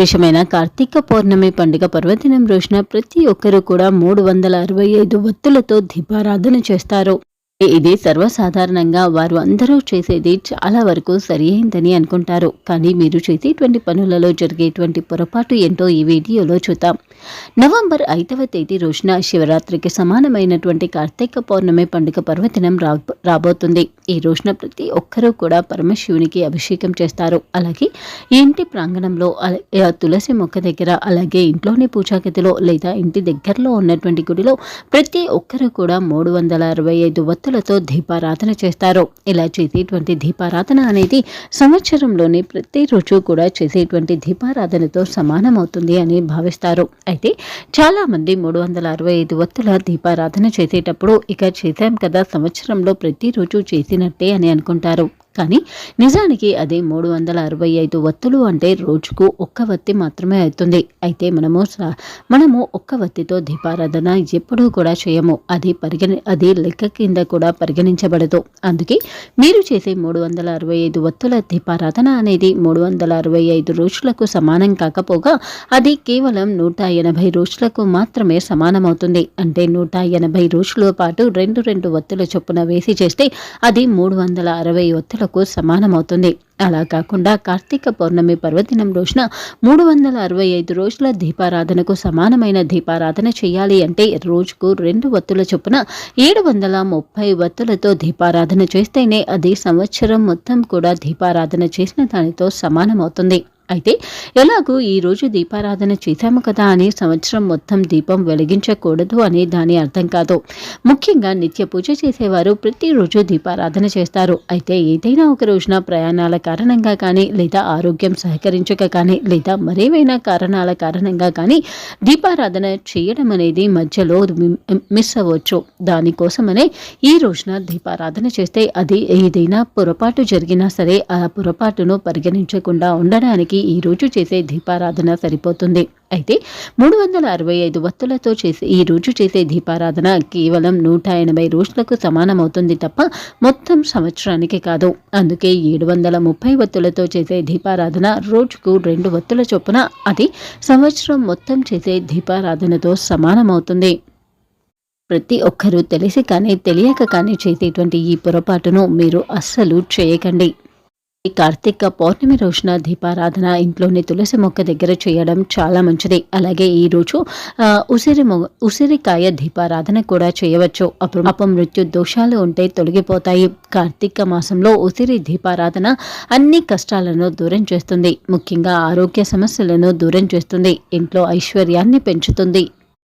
విశేషమైన కార్తీక పౌర్ణమి పండుగ పర్వదినం రోజున ప్రతి ఒక్కరూ కూడా మూడు వందల అరవై ఐదు వత్తులతో దీపారాధన చేస్తారు. ఇది సర్వసాధారణంగా వారు అందరూ చేసేది చాలా వరకు సరి అయిందని అనుకుంటారు. కానీ మీరు చేసేటువంటి పనులలో జరిగేటువంటి పొరపాటు ఏంటో ఈ వీడియోలో చూద్దాం. నవంబర్ ఐదవ తేదీ రోజున శివరాత్రికి సమానమైనటువంటి కార్తీక పౌర్ణమి పండుగ పర్వదినం రాబోతుంది. ఈ రోజున ప్రతి ఒక్కరూ కూడా పరమశివునికి అభిషేకం చేస్తారు. అలాగే ఇంటి ప్రాంగణంలో తులసి మొక్క దగ్గర అలాగే ఇంట్లోని పూజాగతిలో లేదా ఇంటి దగ్గరలో ఉన్నటువంటి గుడిలో ప్రతి ఒక్కరూ కూడా మూడు వందల అరవై ఐదు భక్తులతో దీపారాధన చేస్తారు. ఇలా చేసేటువంటి దీపారాధన అనేది సంవత్సరంలోని ప్రతిరోజు కూడా చేసేటువంటి దీపారాధనతో సమానమవుతుంది అని భావిస్తారు. అయితే చాలా మంది మూడు వందల అరవై ఐదు వత్తుల దీపారాధన చేసేటప్పుడు ఇక చేశాం కదా సంవత్సరంలో ప్రతిరోజు చేసినట్టే అని అనుకుంటారు. కానీ నిజానికి అది మూడు వందల అరవై ఐదు వత్తులు అంటే రోజుకు ఒక్క వత్తి మాత్రమే అవుతుంది. అయితే మనము మనము ఒక్క వత్తితో దీపారాధన ఎప్పుడూ కూడా చేయము. అది పరిగణ అది లెక్క కింద కూడా పరిగణించబడదు. అందుకే మీరు చేసే మూడు వందల అరవై ఐదు వత్తుల దీపారాధన అనేది మూడు వందల అరవై ఐదు రోజులకు సమానం కాకపోగా అది కేవలం నూట ఎనభై రోజులకు మాత్రమే సమానమవుతుంది. అంటే నూట ఎనభై రోజుల పాటు రెండు రెండు వత్తుల చొప్పున వేసి చేస్తే అది మూడు వందల అరవై వత్తులు పూజలకు సమానమవుతుంది. అలా కాకుండా కార్తీక పౌర్ణమి పర్వదినం రోజున మూడు వందల అరవై ఐదు రోజుల దీపారాధనకు సమానమైన దీపారాధన చేయాలి అంటే రోజుకు రెండు వత్తుల చొప్పున ఏడు వందల ముప్పై వత్తులతో దీపారాధన చేస్తేనే అది సంవత్సరం మొత్తం కూడా దీపారాధన చేసిన దానితో సమానమవుతుంది. అయితే ఎలాగూ ఈరోజు దీపారాధన చేశాము కదా అని సంవత్సరం మొత్తం దీపం వెలిగించకూడదు అని దాని అర్థం కాదు. ముఖ్యంగా నిత్య పూజ చేసేవారు ప్రతిరోజు దీపారాధన చేస్తారు. అయితే ఏదైనా ఒక రోజున ప్రయాణాల కారణంగా కానీ లేదా ఆరోగ్యం సహకరించక కానీ లేదా మరేవైనా కారణాల కారణంగా కానీ దీపారాధన చేయడం అనేది మధ్యలో మిస్ అవ్వచ్చు. దానికోసమనే ఈ రోజున దీపారాధన చేస్తే అది ఏదైనా పొరపాటు జరిగినా సరే ఆ పొరపాటును పరిగణించకుండా ఉండడానికి ఈ రోజు చేసే దీపారాధన సరిపోతుంది. అయితే మూడు వందల అరవై ఐదు వత్తులతో చేసే ఈ రోజు చేసే దీపారాధన కేవలం నూట ఎనభై రోజులకు సమానమవుతుంది తప్ప మొత్తం సంవత్సరానికి కాదు. అందుకే ఏడు వందల ముప్పై వత్తులతో చేసే దీపారాధన రోజుకు రెండు వత్తుల చొప్పున అది సంవత్సరం మొత్తం చేసే దీపారాధనతో సమానమవుతుంది. ప్రతి ఒక్కరూ తెలిసి కానీ తెలియక కానీ చేసేటువంటి ఈ పొరపాటును మీరు అస్సలు చేయకండి. ఈ కార్తీక పౌర్ణమి రోజున దీపారాధన ఇంట్లోని తులసి మొక్క దగ్గర చేయడం చాలా మంచిది. అలాగే ఈ రోజు ఉసిరి ఉసిరికాయ దీపారాధన కూడా చేయవచ్చు. అప్పుడు అపమృత్యు దోషాలు ఉంటే తొలగిపోతాయి. కార్తీక మాసంలో ఉసిరి దీపారాధన అన్ని కష్టాలను దూరం చేస్తుంది. ముఖ్యంగా ఆరోగ్య సమస్యలను దూరం చేస్తుంది. ఇంట్లో ఐశ్వర్యాన్ని పెంచుతుంది.